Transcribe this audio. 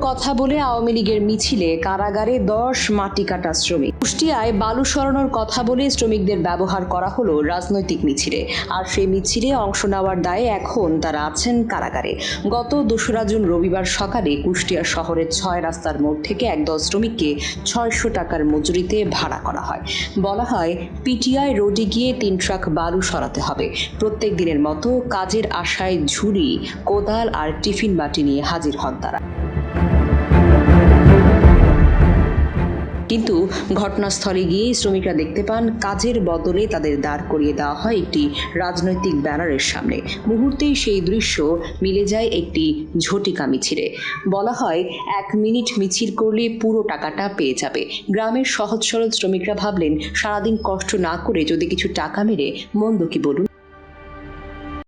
কথা বলে আওয়ামী লীগের মিছিলে কারাগারে দশ মাটি কাটা শ্রমিক। কুষ্টিয়ায় বালু সরানোর কথা বলে শ্রমিকদের ব্যবহার করা হলো রাজনৈতিক মিছিলে। আর সেই মিছিলে অংশ নেওয়ার দায়ে এখন তারা আছেন কারাগারে। গত দোসরা জুন রবিবার সকালে কুষ্টিয়া শহরের ছয় রাস্তার মোড় থেকে একদল শ্রমিককে ছয়শো টাকার মজুরিতে ভাড়া করা হয়। বলা হয়, পিটিআই রোডে গিয়ে তিন ট্রাক বালু সরাতে হবে। প্রত্যেক দিনের মতো কাজের আশায় ঝুড়ি, কোদাল আর টিফিন বাটি নিয়ে হাজির হন তারা। কিন্তু ঘটনাস্থলে গিয়ে শ্রমিকরা দেখতে পান, কাজের বদলে তাদের দাঁড় করিয়ে দেওয়া হয় একটি রাজনৈতিক ব্যানারের সামনে। মুহূর্তেই সেই দৃশ্য মিলে যায় একটি ঝটিকা মিছিলে। বলা হয়, এক মিনিট মিছিল করলে পুরো টাকাটা পেয়ে যাবে। গ্রামের সহজ সরল শ্রমিকরা ভাবলেন, সারাদিন কষ্ট না করে যদি কিছু টাকা মেরে মন্দ কি বলুন?